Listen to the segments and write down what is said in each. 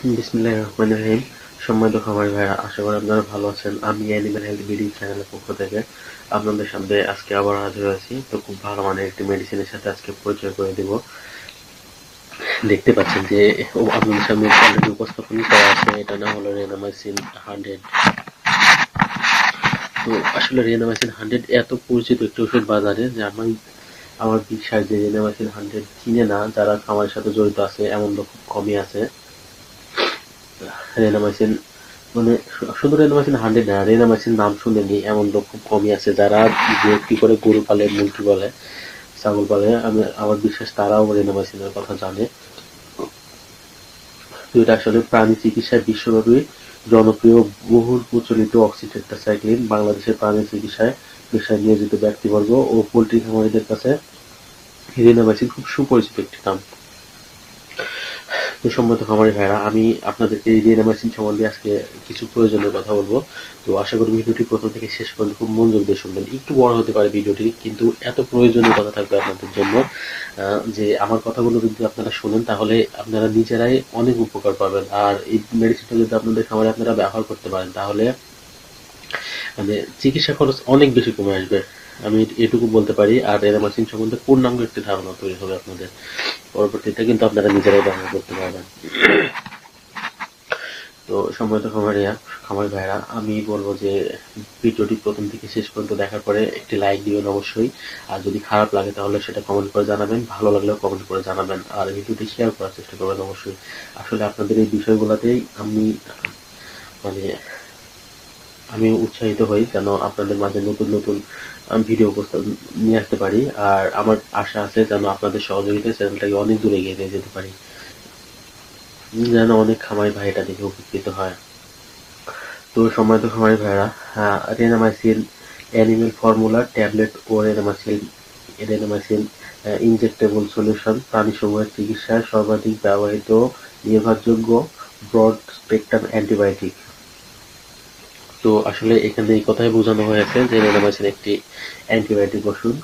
বিসমিল্লাহির রহমানির রহিম। সম্মানিত খামারি ভাইরা, আশা করি আপনারা ভালো আছেন। আমি অ্যানিমেল হেলথ বিডি চ্যানেলের পক্ষ থেকে আপনাদের সামনে আজকে আবার হাজির হয়েছি। তো খুব ভালো মানের একটি মেডিসিনের সাথে আজকে পরিচয় করে দেব। দেখতে পাচ্ছেন যে আপনাদের সামনে উপস্থাপন করা আছে। এটা না হলো রেনামাইসিন হান্ড্রেড তো আসলে রেনামাইসিন হান্ড্রেড এত পরিচিত একটি ওষুধ বাজারে যে আমি আমার বিশ্বাস যে রেনামাইসিন হান্ড্রেড চিনে না, যারা খামারের সাথে জড়িত আছে, এমন লোক খুব কমই আছে। রেনামাইসিন মানে শুধু রেনামাইসিন হান্ড্রেড না রেনামাইসিন নাম শুনেনি এমন লোক খুব কমই আছে যারা যে কি করে গরু পালে, মুরগি বলে ছাগল পালে, আমি, আমার বিশ্বাস তারাও রেনামাইসিনের কথা জানে। এটা আসলে প্রাণী চিকিৎসায় বিশ্বব্যাপী জনপ্রিয়, বহুল প্রচলিত অক্সিটেট্রাসাইক্লিন বাংলাদেশের প্রাণী চিকিৎসায় পেশায় নিয়োজিত ব্যক্তিবর্গ ও পোল্ট্রি খামারিদের কাছে রেনামাইসিন খুব সুপরিচিত একটি নাম সম্মত খামারি ভাইরা, আমি আপনাদেরকে রিয়েনামাইসিন সম্বন্ধে আজকে কিছু প্রয়োজনীয় কথা বলব। তো আশা করি ভিডিওটি প্রথম থেকে শেষ পর্যন্ত খুব মনোযোগ দিয়ে শুনবেন। একটু বড় হতে পারে ভিডিওটি, কিন্তু এত প্রয়োজনীয় কথা থাকবে আপনাদের জন্য যে আমার কথাগুলো যদি আপনারা শুনেন, তাহলে আপনারা নিজেরাই অনেক উপকার পাবেন। আর এই মেডিসিনটা যদি আপনাদের খামারে আপনারা ব্যবহার করতে পারেন, তাহলে মানে চিকিৎসা খরচ অনেক বেশি কমে আসবে। আমি এটুকু বলতে পারি, আর এরামাসিন সম্বন্ধে পূর্ণাঙ্গ একটি ধারণা তৈরি হবে আপনাদের। পরবর্তীতে কিন্তু আপনারা নিজেরাই ব্যবহার করতে পারবেন। তো সম্মানিত খামারিয়া, খামারি ভাইরা আমি বলব যে ভিডিওটি প্রথম থেকে শেষ পর্যন্ত দেখার পরে একটি লাইক দিবেন অবশ্যই। আর যদি খারাপ লাগে তাহলে সেটা কমেন্ট করে জানাবেন, ভালো লাগলেও কমেন্ট করে জানাবেন। আর ভিডিওটি শেয়ার করার চেষ্টা করবেন অবশ্যই। আসলে আপনাদের এই বিষয়গুলোতেই আমি মানে আমি উৎসাহিত হই যেন আপনাদের মাঝে নতুন নতুন ভিডিও উপস্থাপন নিয়ে আসতে পারি। আর আমার আশা আছে যেন আপনাদের সহযোগিতায় চ্যানেলটাকে অনেক দূরে এগিয়ে নিয়ে যেতে পারি। যেন অনেক খামারি ভাই এটা দেখে উপকৃত হয়। তো সম্মানিত খামারি ভাইরা রেনামাইসিন অ্যানিমেল ফর্মুলা ট্যাবলেট ও রেনামাইসিন রেনামাইসিন ইনজেক্টেবল সলিউশন প্রাণীসমূহের চিকিৎসায় সর্বাধিক ব্যবহৃত নির্ভরযোগ্য ব্রড স্পেকট্রাম অ্যান্টিবায়োটিক তো আসলে এখানে এই কথাই বোঝানো হয়েছে যে রেনামাইসিন একটি অ্যান্টিবায়োটিক ওষুধ।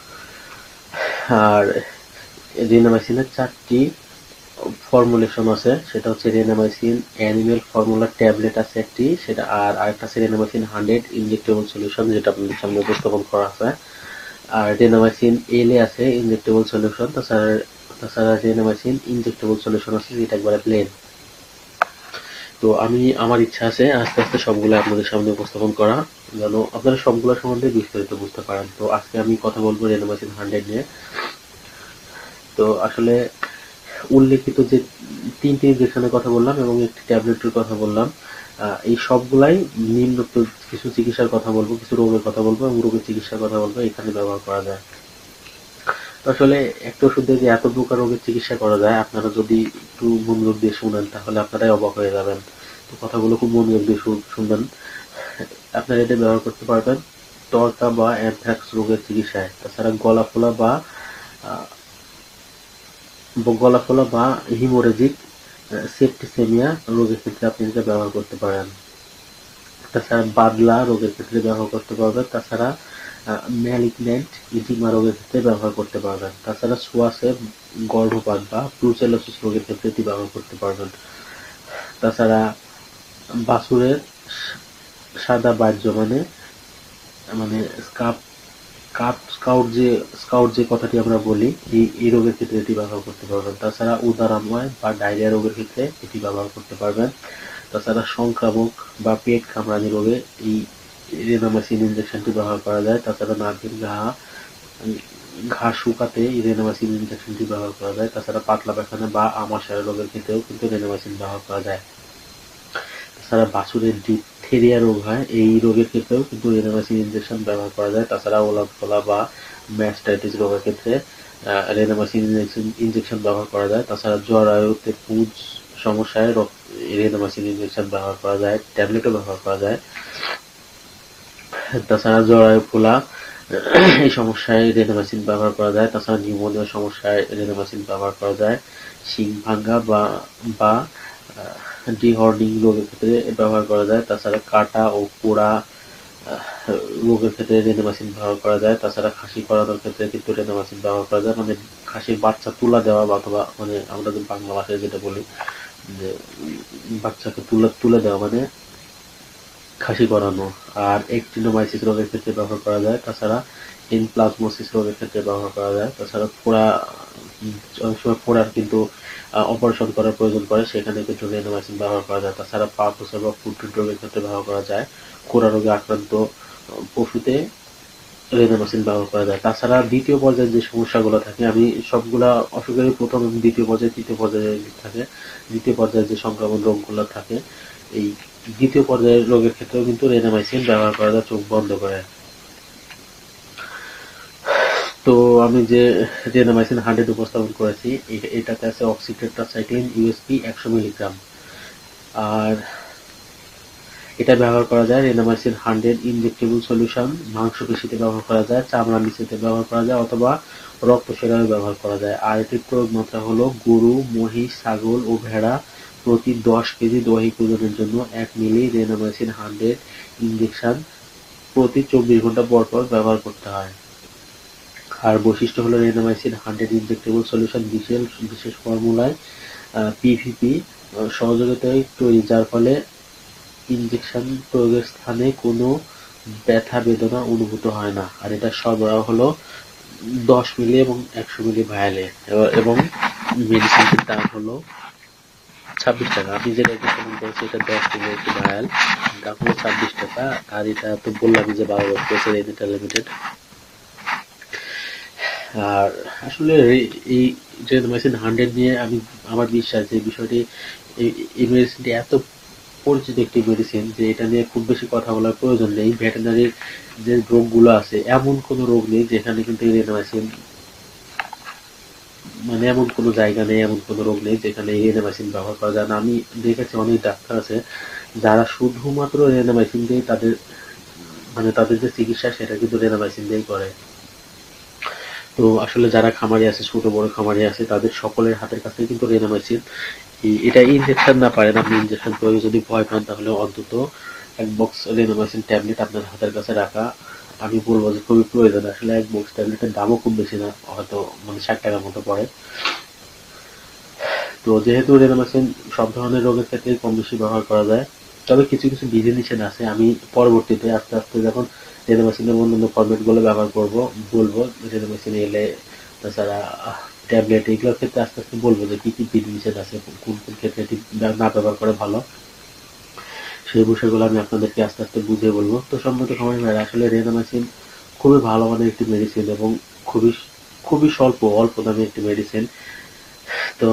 আর রেনামাইসিনের চারটি ফর্মুলেশন আছে, সেটা হচ্ছে রেনামাইসিন অ্যানিমেল ফর্মুলা ট্যাবলেট আছে একটি, সেটা আর আরেকটা আছে রেনামাইসিন হান্ড্রেড ইনজেক্টেবল সলিউশন যেটা আপনাদের সামনে উপস্থাপন করা আছে। আর রেনামাইসিন এল আছে ইনজেক্টেবল সলিউশন তাছাড়া তাছাড়া রেনামাইসিন ইনজেক্টেবল সলিউশন আছে, যেটা একবারে প্লেন তো আমি, আমার ইচ্ছা আছে আস্তে আস্তে সবগুলো আপনাদের সামনে উপস্থাপন করা, যেন আপনারা সবগুলো সম্বন্ধে বিস্তারিত বুঝতে পারেন। তো আজকে আমি কথা বলব রেনোমাইসিন হান্ড্রেড নিয়ে। তো আসলে উল্লেখিত যে তিনটি ইনজেকশনের কথা বললাম এবং একটি ট্যাবলেটের কথা বললাম এই সবগুলাই নিম্ন কিছু চিকিৎসার কথা বলব, কিছু রোগের কথা বলব এবং রোগের চিকিৎসার কথা বলব, এখানে ব্যবহার করা যায়। আসলে একটা ওষুধ দিয়ে এত প্রকার রোগের চিকিৎসা করা যায়, আপনারা যদি একটু মনোযোগ দিয়ে শুনেন, তাহলে আপনারাই অবাক হয়ে যাবেন। তো কথাগুলো খুব মনোযোগ দিয়ে শুনবেন। আপনারা এটা ব্যবহার করতে পারবেন টর্কা বা অ্যানথ্রাক্স রোগের চিকিৎসায়। তাছাড়া গলা ফোলা বা গলা ফোলা বা হিমোরেজিক সেপ্টিসেমিয়া রোগের ক্ষেত্রে আপনি এটা ব্যবহার করতে পারেন। তাছাড়া বাদলা রোগের ক্ষেত্রে ব্যবহার করতে পারবেন। তাছাড়া ম্যালিগন্যান্ট ইডিমা রোগের ক্ষেত্রে ব্যবহার করতে পারবেন। তাছাড়া সোয়াসের গর্ভপাত বা ব্রুসেলোসিস রোগের ক্ষেত্রে এটি ব্যবহার করতে পারবেন। তাছাড়া বাছুরের সাদা বাহ্য মানে মানে স্কাপ, কাপ স্কাউট যে স্কাউট যে কথাটি আমরা বলি, এই এই রোগের ক্ষেত্রে এটি ব্যবহার করতে পারবেন। তাছাড়া উদারাময় বা ডায়রিয়া রোগের ক্ষেত্রে এটি ব্যবহার করতে পারবেন। তাছাড়া সংক্রামক বা পেট কামড়ানি রোগে এই রেনামাইসিন ইনজেকশনটি ব্যবহার করা যায়, তাছাড়া নাকের ঘা ঘা শুকাতে রেনামাইসিন ইনজেকশনটি ব্যবহার করা যায়, তাছাড়া পাতলা পায়খানা বা আমাশয় রোগের ক্ষেত্রেও কিন্তু রেনামাইসিন ব্যবহার করা যায়। তাছাড়া বাছুরের ডিপথেরিয়া রোগ হয়, এই রোগের ক্ষেত্রেও কিন্তু রেনামাইসিন ইনজেকশন ব্যবহার করা যায়। তাছাড়া ওলাদ ফলা বা ম্যাস্টাইটিস রোগের ক্ষেত্রে রেনামাইসিন ইনজেকশন ব্যবহার করা যায়। তাছাড়া জ্বর, আয়ুতে পুজ সমস্যায় রেনামাইসিন ইনজেকশন ব্যবহার করা যায় ট্যাবলেটও ব্যবহার করা যায়। তাছাড়া জরায়ু ফোলা, এই সমস্যায় রেনামাইসিন ব্যবহার করা যায়। তাছাড়া নিউমোনিয়া সমস্যায় রেনামাইসিন ব্যবহার করা যায়। শিং ভাঙ্গা বা বা ডিহর্ডিং রোগের ক্ষেত্রে ব্যবহার করা যায়। তাছাড়া কাটা ও পোড়া রোগের ক্ষেত্রে রেনামাইসিন ব্যবহার করা যায়। তাছাড়া খাসি করানোর ক্ষেত্রে কিন্তু রেনামাইসিন ব্যবহার করা যায়। মানে খাসির বাচ্চা তুলা দেওয়া অথবা মানে আমরা বাংলা ভাষায় যেটা বলি, যে বাচ্চাকে তুলে তুলে দেওয়া মানে খাসি করানো আর একটিনোমাইসিস রোগের ক্ষেত্রে ব্যবহার করা যায়, তাছাড়া ইনপ্লাজমোসিস রোগের ক্ষেত্রে ব্যবহার করা যায়, তাছাড়া ফোড়া অনেক সময় ফোড়ার কিন্তু অপারেশন করার প্রয়োজন পড়ে, সেখানে কিন্তু রেনোমাইসিন ব্যবহার করা যায়। তাছাড়া পা ফুসা বা ফুটফুট রোগের ক্ষেত্রে ব্যবহার করা যায়। খোরা রোগে আক্রান্ত পশুতে রেনামাসিন ব্যবহার করা যায়। তাছাড়া দ্বিতীয় পর্যায়ে যে সমস্যাগুলো থাকে, আমি সবগুলা অসুখেরই প্রথম এবং দ্বিতীয় পর্যায়ে, তৃতীয় পর্যায়ে থাকে। দ্বিতীয় পর্যায়ে যে সংক্রমণ রোগগুলো থাকে, এই দ্বিতীয় পর্যায়ের রোগের ক্ষেত্রেও কিন্তু রেনামাইসিন ব্যবহার করা যায় চোখ বন্ধ করে। তো আমি যে রেনামাইসিন হান্ড্রেড উপস্থাপন করেছি এটা- এটাতে আছে অক্সিটেট্রাসাইক্লিন ইউএসপি একশো মিলিগ্রাম আর এটা ব্যবহার করা যায় রেনামাইসিন হান্ড্রেড ইনজেক্টেবল সলিউশন মাংসপেশিতে ব্যবহার করা যায়, চামড়া নিচেতে ব্যবহার করা যায়, অথবা রক্ত সেরায় ব্যবহার করা যায়। আর এটির প্রয়োগ মাত্রা হলো গরু, মহিষ, ছাগল ও ভেড়া প্রতি দশ কেজি দৈহিক ওজনের জন্য এক মিলি রেনামাইসিন হান্ড্রেড ইনজেকশন প্রতি চব্বিশ ঘণ্টা পর পর ব্যবহার করতে হয়। আর বৈশিষ্ট্য হলো রেনামাইসিন হান্ড্রেড ইনজেক্টেবল সলিউশন বিশেষ বিশেষ ফর্মুলায় পিভিপি সহযোগিতায় তৈরি, যার ফলে ইনজেকশন প্রয়োগের স্থানে কোনো ব্যথা বেদনা অনুভূত হয় না। আর এটা সরবরাহ হলো দশ মিলি এবং একশো মিলি ভায়ালে এবং মেডিসিনটির দাম হলো ছাব্বিশ টাকা। আমি যেটা এটা দশ একটি ছাব্বিশ টাকা, আর এটা তো বললামই যে বারো বছর এটা লিমিটেড আর আসলে এই হান্ড্রেড নিয়ে আমি আমার বিশ্বাস যে বিষয়টি, এই মেডিসিনটি এত পরিচিত একটি মেডিসিন যে এটা নিয়ে খুব বেশি কথা বলার প্রয়োজন নেই। ভেটেনারির যে রোগগুলো আছে, এমন কোনো রোগ নেই যেখানে কিন্তু রেনামাইসিন মানে এমন কোনো জায়গা নেই, এমন কোনো রোগ নেই যেখানে রেনামাইসিন ব্যবহার করা যায় না। আমি দেখেছি অনেক ডাক্তার আছে যারা শুধুমাত্র রেনামাইসিন দিয়ে তাদের মানে তাদের যে চিকিৎসা সেটা কিন্তু রেনামাইসিন দিয়েই করে। তো আসলে যারা খামারি আছে, ছোট বড় খামারি আছে, তাদের সকলের হাতের কাছে কিন্তু রেনামাইসিন এটা ইনজেকশন না পারেন আপনি ইনজেকশন প্রয়োগে যদি ভয় পান তাহলে অন্তত এক বক্স রেনামাইসিন ট্যাবলেট আপনার হাতের কাছে রাখা। আমি বলব যে খুবই প্রয়োজন। আসলে এক বক্স ট্যাবলেটের দামও খুব বেশি না, হয়তো মানে ষাট টাকার মতো পড়ে। তো যেহেতু রেনামাইসিন সব ধরনের রোগের ক্ষেত্রে কম বেশি ব্যবহার করা যায়, তবে কিছু কিছু বিধি নিষেধ আছে। আমি পরবর্তীতে আস্তে আস্তে যখন রেনামাইসিনের অন্যান্য ফরম্যাটগুলো ব্যবহার করব, বলব রেনামাইসিন এলে, তাছাড়া ট্যাবলেট, এগুলোর ক্ষেত্রে আস্তে আস্তে বলব যে কি কি বিধি নিষেধ আছে, কোন কোন ক্ষেত্রে না ব্যবহার করে ভালো। সেই বিষয়গুলো আমি আপনাদেরকে আস্তে আস্তে বুঝিয়ে বলব। তো সম্মত সময় ভাইরা আসলে রেনামাইসিন খুবই ভালো মানের একটি মেডিসিন এবং খুবই খুবই স্বল্প, অল্প দামে একটি মেডিসিন তো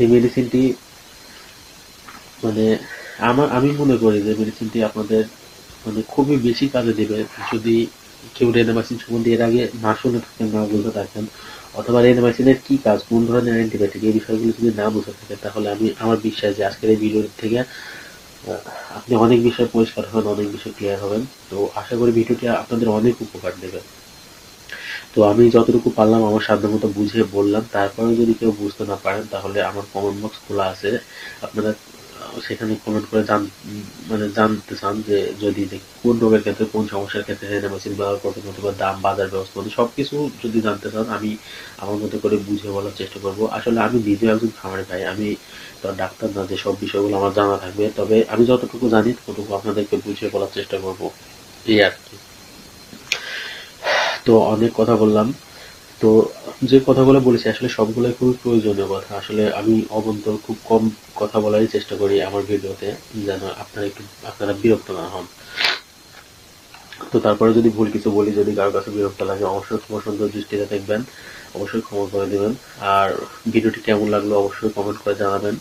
এই মেডিসিনটি মানে আমার, আমি মনে করি যে মেডিসিনটি আপনাদের মানে খুবই বেশি কাজে দেবে। যদি কেউ রেনামাইসিন সম্বন্ধে এর আগে না শুনে থাকেন, না বুঝে থাকেন অথবা রেনামাইসিনের কি কাজ? কোন ধরনের অ্যান্টিবায়োটিক এই বিষয়গুলো যদি না বুঝে থাকেন, তাহলে আমি, আমার বিশ্বাস যে আজকের এই ভিডিও থেকে আপনি অনেক বিষয় পরিষ্কার হবেন, অনেক বিষয় ক্লিয়ার হবেন। তো আশা করি ভিডিওটি আপনাদের অনেক উপকার দেবে। তো আমি যতটুকু পারলাম, আমার সাধ্য মতো বুঝিয়ে বললাম। তারপরে যদি কেউ বুঝতে না পারেন, তাহলে আমার কমেন্ট বক্স খোলা আছে। আপনারা সেখানে কমেন্ট করে জান মানে জানতে চান যে যদি কোন রোগের ক্ষেত্রে, কোন সমস্যার ক্ষেত্রে রেনামেসিন ব্যবহার করবেন অথবা দাম, বাজার ব্যবস্থাপনা সবকিছু যদি জানতে চান, আমি আমার মতো করে বুঝিয়ে বলার চেষ্টা করব। আসলে আমি নিজেও একজন খামারি ভাই, আমি তো ডাক্তার না যে সব বিষয়গুলো আমার জানা থাকবে, তবে আমি যতটুকু জানি ততটুকু আপনাদেরকে বুঝিয়ে বলার চেষ্টা করব। এই আর কি। তো অনেক কথা বললাম। তো যে কথাগুলো বলেছি, আসলে সবগুলোই খুবই প্রয়োজনীয় কথা। আসলে আমি অবন্তর খুব কম কথা বলারই চেষ্টা করি আমার ভিডিওতে, যেন আপনারা একটু, আপনারা বিরক্ত না হন। তো তারপরে যদি ভুল কিছু বলি, যদি কারও কাছে বিরক্ত লাগে, অবশ্যই ক্ষমা সুন্দর দৃষ্টিতে দেখবেন, অবশ্যই ক্ষমা করে দেবেন। আর ভিডিওটি কেমন লাগল, অবশ্যই কমেন্ট করে জানাবেন।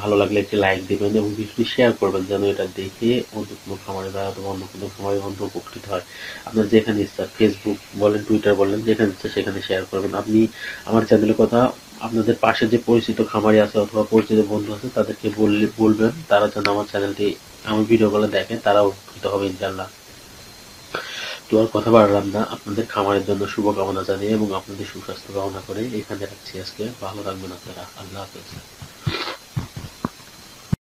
ভালো লাগলে একটি লাইক দিবেন এবং ভিডিওটি শেয়ার করবেন যেন এটা দেখে অন্য কোনো খামারে বা অন্য কোনো খামারে বন্ধু উপকৃত হয়। আপনার যেখানে ইচ্ছা ফেসবুক বলেন টুইটার বলেন, যেখানে ইচ্ছা সেখানে শেয়ার করবেন। আপনি আমার চ্যানেলের কথা আপনাদের পাশে যে পরিচিত খামারি আছে অথবা পরিচিত বন্ধু আছে, তাদেরকে বললে বলবেন, তারা যেন আমার চ্যানেলটি আমার ভিডিওগুলো দেখেন তারা উপকৃত হবে ইনশাল্লাহ তো আর কথা বাড়লাম না, আপনাদের খামারের জন্য শুভকামনা জানিয়ে এবং আপনাদের সুস্বাস্থ্য কামনা করে এখানে রাখছি আজকে। ভালো থাকবেন আপনারা। আল্লাহ হাফেজ।